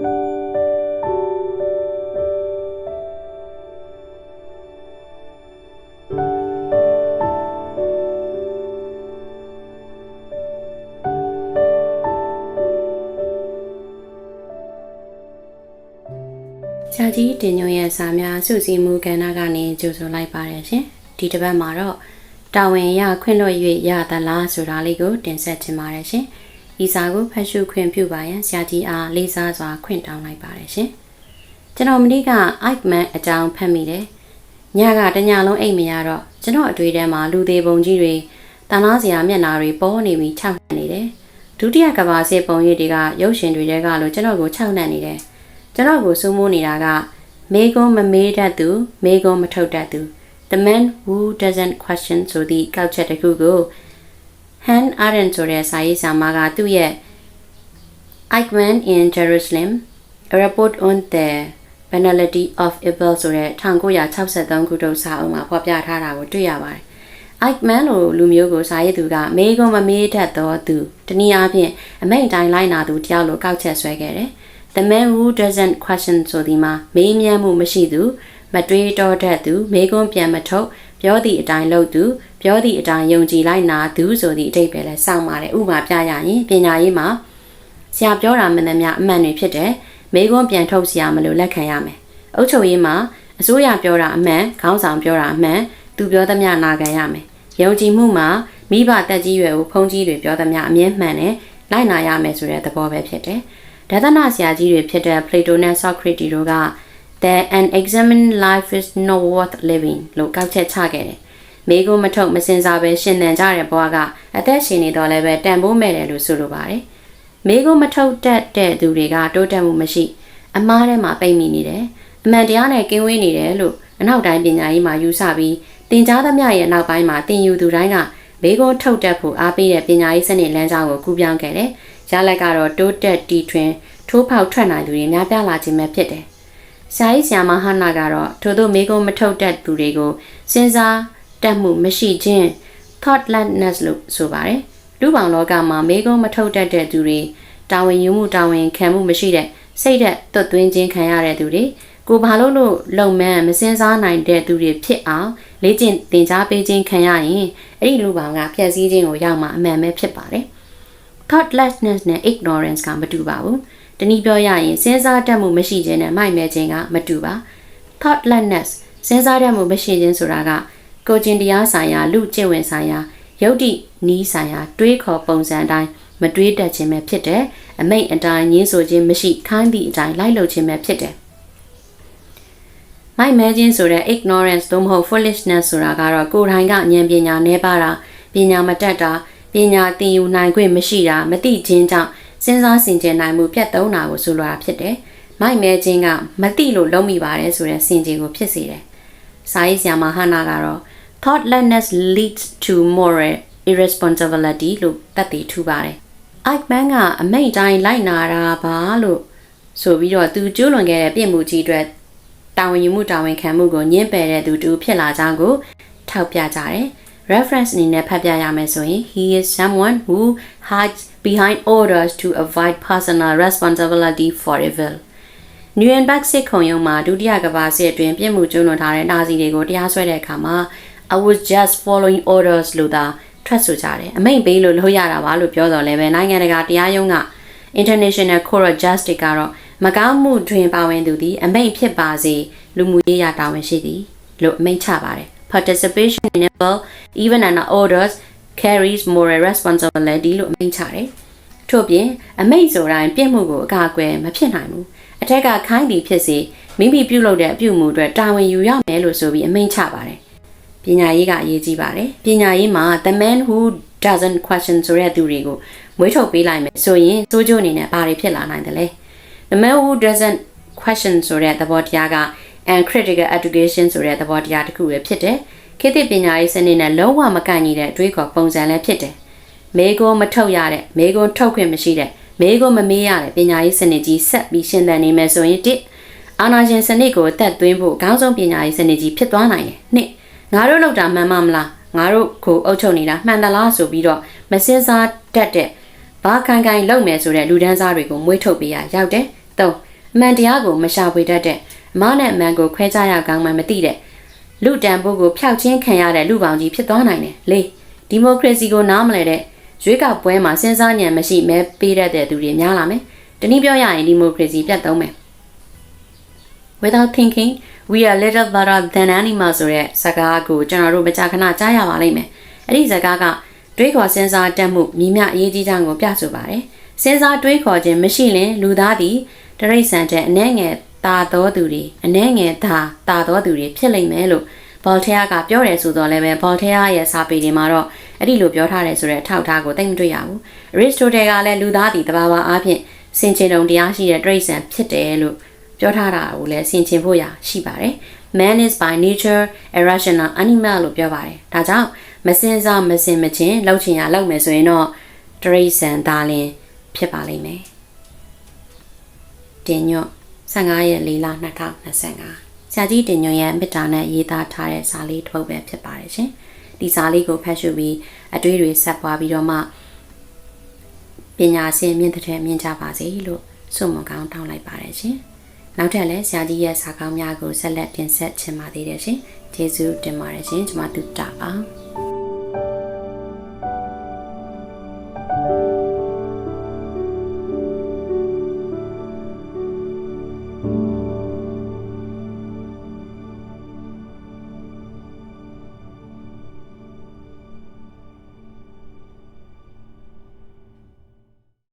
ဆရာကြီးတင်ညွန့်ရဲ့စာများစုစည်းမှုကဏ္ဍကနေကြိုဆိုလိုက်ပါတယ်ရှင်ဒီတစ်ပတ်မှာတော့တာဝန်ရခွင့်လွှတ်၍ရသလားဆိုတာလေးကိုတင်ဆက်ချင်ပါတယ်ရှင် ဤစာကိုဖတ်ရှုခွင့်ပြုပါရန်ဆရာကြီးအားလေးစားစွာခွင့်တောင်းလိုက်ပါတယ်ရှင်ကျွန်တော်မနေ့က Eichmann အကြောင်းဖတ်မိတယ်ညကတညလုံးအိတ်မရတော့ကျွန်တော်အတွေ့အထဲမှာလူသေးပုံကြီးတွေတန်လားစရာမျက်နာတွေပေါ်နေပြီးခြောက်နေတယ်ဒုတိယကဘာစစ်ပုံရိပ်တွေကရုပ်ရှင်တွေကလို့ကျွန်တော်ကိုခြောက်နှံ့နေတယ်ကျွန်တော်ကိုစိုးမိုးနေတာကမေကွန်းမမေးတတ်သူမေကွန်းမထုတ်တတ်သူ the man who doesn't question ဆိုသည့်ကောက်ချက်တစ်ခုကို Han Arendt ဆိုတဲ့စာရေးဆရာမကသူ့ရဲ့ Eichmann in Jerusalem a report on the banality of evil ဆိုတဲ့1963ခုထုတ်စာအုပ်မှာဖော်ပြထားတာကိုတွေ့ရပါတယ် Eichmann လိုလူမျိုးကိုစာရေးသူကမေကွန်းမမေးတတ်သောသူတနည်းအားဖြင့်အမိန့်တိုင်းလိုက်နာသူတယောက်လိုကောက်ချက်ဆွဲခဲ့တယ် The man who doesn't question ဆိုဒီမှာမေးမြန်းမှုမရှိသူမတွေးတောတတ်သူမေကွန်းပြန်မထုတ် ပြောသည့်အတိုင်းလုပ်သူပြောသည့်အတိုင်းယုံကြည်လိုက်နာသူဆိုသည့်အတိတ်ပဲလဲစောင့်ပါတယ်ဥပမာပြရရင်ပညာရေးမှာဆရာပြောတာမှန်သမျှအမှန်တွေဖြစ်တယ်မေကွန်းပြန်ထုတ်စရာမလိုလက်ခံရမယ်အုပ်ချုပ်ရေးမှာအစိုးရပြောတာအမှန်ခေါင်းဆောင်ပြောတာအမှန်သူပြောသမျှနာခံရမယ်ယုံကြည်မှုမှာမိဘတက်ကြီးရွယ်ကိုဖုံးကြီးတွေပြောသမျှအမြဲမှန်တယ်လိုက်နာရမယ်ဆိုတဲ့သဘောပဲဖြစ်တယ်ဒေသနာဆရာကြီးတွေဖြစ်တဲ့ Plato နဲ့ Socrates တို့က that an examined life is not worth living လို့ကောက်ချက်ချခဲ့တယ်။မိကုမထုတ်မစင်စားပဲရှင်သန်ကြတဲ့ဘဝကအသက်ရှင်နေတော့လည်းပဲတန်ဖိုးမဲ့တယ်လို့ဆိုလိုပါတယ်။မိကုမထုတ်တတ်တဲ့သူတွေကတိုးတက်မှုမရှိအမားထဲမှာပိတ်မိနေတယ်။အမှန်တရားနဲ့ကင်းဝေးနေတယ်လို့အနောက်တိုင်းပညာရေးမှာယူဆပြီးတင်ကြားသမျှရဲ့နောက်ပိုင်းမှာတင်ယူသူတိုင်းကမိကုထုတ်တတ်ဖို့အားပေးတဲ့ပညာရေးစနစ်လမ်းကြောင်းကိုကူးပြောင်းခဲ့တယ်။ရလက်ကတော့တိုးတက်တီထွင်ထိုးဖောက်ထွက်နိုင်သူတွေများပြားလာခြင်းပဲဖြစ်တယ်။ ဆရာကြီးဆရာမဟာနာကတော့ထို့သောမိကုံမထုတ်တတ်သူတွေကိုစဉ်းစားတတ်မှုမရှိခြင်း thoughtlessness လို့ဆိုပါတယ်။လူပောင်လောကမှာမိကုံမထုတ်တတ်တဲ့သူတွေတာဝန်ယူမှုတာဝန်ခံမှုမရှိတဲ့စိတ်သက်သွတ်သွင်းခြင်းခံရတဲ့သူတွေကိုဘာလို့လို့လုံမန်းမစင်စားနိုင်တဲ့သူတွေဖြစ်အောင်လေ့ကျင့်သင်ကြားပေးခြင်းခံရရင်အဲ့ဒီလူပောင်ကဖျက်ဆီးခြင်းကိုရောက်မှာအမှန်ပဲဖြစ်ပါတယ်။ thoughtlessness နဲ့ ignorance ကမတူပါဘူး။ တနည်းပြောရရင်စဉ်းစားတတ်မှုမရှိခြင်းနဲ့မိုက်မဲခြင်းကမတူပါ thoughtlessness စဉ်းစားတတ်မှုမရှိခြင်းဆိုတာကကိုကျင်တရားဆိုင်ရာလူကျင့်ဝင်ဆိုင်ရာယုတ်တိနီးဆိုင်ရာတွေးခေါ်ပုံစံအတိုင်းမတွေးတတ်ခြင်းပဲဖြစ်တယ်အမိတ်အတိုင်းညင်းဆိုခြင်းမရှိခိုင်းသည့်အတိုင်းလိုက်လုပ်ခြင်းပဲဖြစ်တယ်မိုက်မဲခြင်းဆိုတဲ့ ignorance သို့မဟုတ် foolishness ဆိုတာကတော့ကိုယ်တိုင်ကဉာဏ်ပညာနည်းပါတာပညာမတတ်တာပညာသင်ယူနိုင်ခွင့်မရှိတာမသိခြင်းကြောင့် စဉ်းစားဆင်ခြင်နိုင်မှုပြတ်သုံးတာကိုဆိုလိုတာဖြစ်တယ်။မိုက်မဲခြင်းကမသိလို့လုံးမိပါတယ်ဆိုတဲ့စင်ကြယ်ကိုဖြစ်စေတယ်။စာရေးဆရာမဟာနာကတော့ thoughtlessness leads to moral irresponsibility လို့တတ်သိထူပါတယ်။ Eichmann ကအမိန့်တိုင်းလိုက်နာတာပါလို့ဆိုပြီးတော့သူကျူးလွန်ခဲ့တဲ့ပြစ်မှုကြီးအတွက်တာဝန်ယူမှုတာဝန်ခံမှုကိုညှင်းပယ်တဲ့သူတူဖြစ်လာကြောင်းကိုထောက်ပြကြတယ်။ reference အနေနဲ့ဖတ်ပြရမယ်ဆိုရင် he is someone who hides behind orders to avoid personal responsibility for evil နယူးဘတ်စစ်ခုံရုံးမှာဒုတိယကမ္ဘာစစ်အတွင်းပြည်မှုကျူးလွန်ထားတဲ့နာဇီတွေကိုတရားစွဲတဲ့အခါမှာ I was just following orders လို့သာထွက်ဆိုကြတယ်အမိန့်ပေးလို့လုပ်ရတာပါလို့ပြောတော့လည်းပဲနိုင်ငံတကာတရားရုံးက International Court of Justice ကတော့မကောင်းမှုတွင်ပါဝင်သူသည် အမိန့်ဖြစ်ပါစေလူမှုရေးရာတာဝန်ရှိသည်လို့အမိန့်ချပါတယ် participation in evil even under orders carries moral responsibility လို့အမိန့်ချတယ်။ထို့ပြင်အမိန့်ဆိုတိုင်းပြစ်မှုကိုအကာအကွယ်မဖြစ်နိုင်ဘူး။အထက်ကခိုင်းသည်ဖြစ်စေမိမိပြုလုပ်တဲ့အပြုမှုတွေတာဝန်ယူရမယ်လို့ဆိုပြီးအမိန့်ချပါတယ်။ပညာရေးကအရေးကြီးပါတယ်။ပညာရေးမှာ the man who doesn't question ဆိုတဲ့သူတွေကိုမွေးထုတ်ပေးလိုက်မယ်ဆိုရင်စိုးကျိုးအနေနဲ့ဘာတွေဖြစ်လာနိုင်တယ်လဲ။ the man who doesn't question ဆိုတဲ့သဘောတရားက and critical education ဆိုတဲ့သဘောတရားတစ်ခုပဲဖြစ်တယ်။ခေတ်သစ်ပညာရေးစနစ်နဲ့လုံးဝမကန့်ညီတဲ့အတွေးခေါ်ပုံစံလည်းဖြစ်တယ်။မေကွန်မထုတ်ရတဲ့မေကွန်ထုတ်ခွင့်မရှိတဲ့မေကွန်မမေးရတဲ့ပညာရေးစနစ်ကြီးဆက်ပြီးရှင်သန်နေမယ်ဆိုရင်တစ်အာဏာရှင်စနစ်ကိုအသက်သွင်းဖို့ခေါင်းဆောင်ပညာရေးစနစ်ကြီးဖြစ်သွားနိုင်တယ်။နှစ်ငါတို့လောက်တာမှန်မှမလားငါတို့ကိုအုပ်ချုပ်နေတာမှန်သလားဆိုပြီးတော့မစင်စားတတ်တဲ့ဘာခိုင်ခိုင်လုပ်မယ်ဆိုတဲ့လူဒန်းစားတွေကိုမွေးထုတ်ပေးရရောက်တယ်။သုံးအမှန်တရားကိုမရှာဖွေတတ်တဲ့ အမားနဲ့အမှန်ကိုခွဲခြားရကောင်းမှမသိတဲ့လူတန်ဖို့ကိုဖျောက်ချင်းခံရတဲ့လူပေါင်းကြီးဖြစ်သွားနိုင်တယ်လေဒီမိုကရေစီကိုနားမလဲတဲ့ရွေးကောက်ပွဲမှာစဉ်းစားဉာဏ်မရှိမဲပေးတတ်တဲ့သူတွေများလာမယ်တနည်းပြောရရင်ဒီမိုကရေစီပြတ်သုံးမယ် without thinking we are little better than animals ဆိုတဲ့စကားကိုကျွန်တော်တို့မကြာခဏကြားရပါလိမ့်မယ်အဲ့ဒီစကားကတွေးခေါ်စဉ်းစားတတ်မှုမြင်မြအရေးကြီးကြောင်းကိုပြဆိုပါတယ်စဉ်းစားတွေးခေါ်ခြင်းမရှိရင်လူသားသည်တရိတ်ဆန်တဲ့အနှဲငယ် တာတော်သူတွေအနှဲငယ်သာတာတော်သူတွေဖြစ်လိမ့်မယ်လို့ဘော်ထဲယာကပြောတယ်ဆိုတော့လည်းပဲဘော်ထဲယာရဲ့စာပေတွေမှာတော့အဲ့ဒီလိုပြောထားတယ်ဆိုတဲ့အထောက်အထားကိုသိမ့်မတွေ့ရဘူးအရစ်စတိုတယ်ကလည်းလူသားသည်တဘာဝအားဖြင့်စင်ချင်တုံတရားရှိတဲ့တရိတ်ဆန်ဖြစ်တယ်လို့ပြောထားတာကိုလည်းဆင်ခြင်ဖို့ရရှိပါတယ်။ Man is by nature a rational animal လို့ပြောပါတယ်။ဒါကြောင့်မစင်စားမစင်မချင်းလှုပ်ချင်ရလှုပ်မယ်ဆိုရင်တော့တရိษံသားလင်ဖြစ်ပါလိမ့်မယ်။တင်ညွတ် 15ရက်4လ2025ဆရာကြီးတင်ညွတ်ရဲ့မေတ္တာနဲ့ရေးသားထားတဲ့စာလေးထုတ်ပဲဖြစ်ပါတယ်ရှင်။ဒီစာလေးကိုဖတ်ရှုပြီးအတွေ့တွေဆက်ပွားပြီးတော့မှပညာရှင်မြင့်တဲ့မြင့်ကြပါစေလို့ဆုမွန်ကောင်းတောင်းလိုက်ပါတယ်ရှင်။နောက်ထပ်လည်းဆရာကြီးရဲ့စာကောင်းများကိုဆက်လက်တင်ဆက်ချင်ပါသေးတယ်ရှင်။ကျေးဇူးတင်ပါတယ်ရှင်။ကျွန်မတူတာပါ။